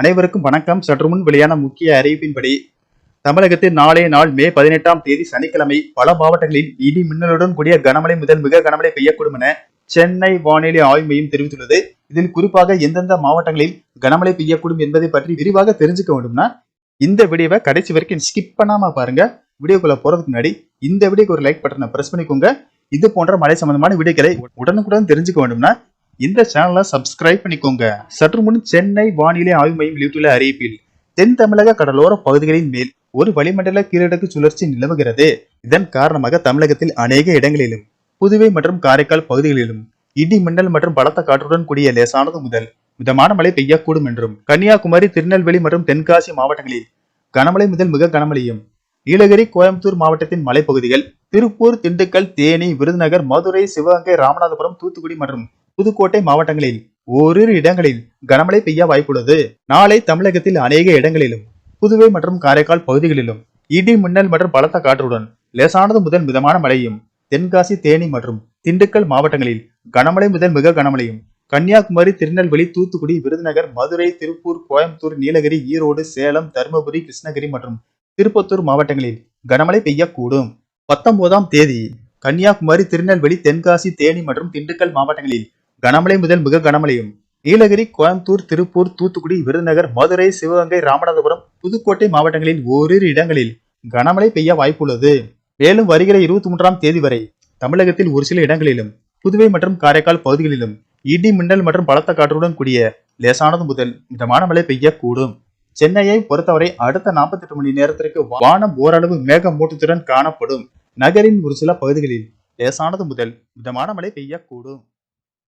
அனைவருக்கும் வணக்கம். சற்று முன் வெளியான முக்கிய அறிவிப்பின்படி தமிழகத்தில் நாளைய நாள் மே பதினெட்டாம் தேதி சனிக்கிழமை பல மாவட்டங்களில் இடி மின்னலுடன் கூடிய கனமழை முதல் மிக கனமழை பெய்யக்கூடும் என சென்னை வானிலை ஆய்வு மையம் தெரிவித்துள்ளது. இதில் குறிப்பாக எந்தெந்த மாவட்டங்களில் கனமழை பெய்யக்கூடும் என்பதை பற்றி விரிவாக தெரிஞ்சுக்க வேண்டும்னா இந்த வீடியோவை கடைசி வரைக்கும் ஸ்கிப் பண்ணாம பாருங்க. வீடியோக்குள்ள போறதுக்கு முன்னாடி இந்த வீடியோக்கு ஒரு லைக் பட்டனை பிரஸ் பண்ணிக்கோங்க. இது போன்ற மழை சம்பந்தமான வீடியோக்களை உடனுக்குடன் தெரிஞ்சுக்க வேண்டும்னா இந்த சேனலை சப்ஸ்கிரைப் பண்ணிக்கோங்க. சற்று முன் சென்னை வானிலை ஆய்வு மையம் வெளியிட்டுள்ள அறிவிப்பில் தென் தமிழக கடலோர பகுதிகளின் மேல் ஒரு வளிமண்டல கீழடுக்கு சுழற்சி நிலவுகிறது. இதன் காரணமாக தமிழகத்தில் அநேக இடங்களிலும் புதுவை மற்றும் காரைக்கால் பகுதிகளிலும் இடி மின்னல் மற்றும் பலத்த காற்றுடன் கூடிய லேசானது முதல் மிதமான மழை பெய்யக்கூடும் என்றும் கன்னியாகுமரி திருநெல்வேலி மற்றும் தென்காசி மாவட்டங்களில் கனமழை முதல் மிக கனமழையும் நீலகிரி கோயம்புத்தூர் மாவட்டத்தின் மலைப்பகுதிகள் திருப்பூர் திண்டுக்கல் தேனி விருதுநகர் மதுரை சிவகங்கை ராமநாதபுரம் தூத்துக்குடி மற்றும் புதுக்கோட்டை மாவட்டங்களில் ஓரிரு இடங்களில் கனமழை பெய்ய வாய்ப்புள்ளது. நாளை தமிழகத்தில் அநேக இடங்களிலும் புதுவை மற்றும் காரைக்கால் பகுதிகளிலும் இடி மின்னல் மற்றும் பலத்த காற்றுடன் லேசானது முதல் மிதமான மழையும் தென்காசி தேனி மற்றும் திண்டுக்கல் மாவட்டங்களில் கனமழை முதல் மிக கனமழையும் கன்னியாகுமரி திருநெல்வேலி தூத்துக்குடி விருதுநகர் மதுரை திருப்பூர் கோயம்புத்தூர் நீலகிரி ஈரோடு சேலம் தருமபுரி கிருஷ்ணகிரி மற்றும் திருப்பத்தூர் மாவட்டங்களில் கனமழை பெய்யக்கூடும். பத்தொன்பதாம் தேதி கன்னியாகுமரி திருநெல்வேலி தென்காசி தேனி மற்றும் திண்டுக்கல் மாவட்டங்களில் கனமழை முதல் மிக கனமழையும். நீலகிரி கோயம்புத்தூர் திருப்பூர் தூத்துக்குடி விருதுநகர் மதுரை சிவகங்கை ராமநாதபுரம் புதுக்கோட்டை மாவட்டங்களில் ஓரிரு இடங்களில் கனமழை பெய்ய வாய்ப்புள்ளது. மேலும் வருகிற இருபத்தி மூன்றாம் தேதி வரை தமிழகத்தில் ஒரு சில இடங்களிலும் புதுவை மற்றும் காரைக்கால் பகுதிகளிலும் இடி மின்னல் மற்றும் பலத்த காற்றுடன் கூடிய லேசானது முதல் மிதமான மழை பெய்யக்கூடும். சென்னையை பொறுத்தவரை அடுத்த 48 மணி நேரத்திற்கு வானம் ஓரளவு மேகமூட்டத்துடன் காணப்படும். நகரின் ஒரு சில பகுதிகளில் லேசானது முதல் மிதமான மழை பெய்யக்கூடும்.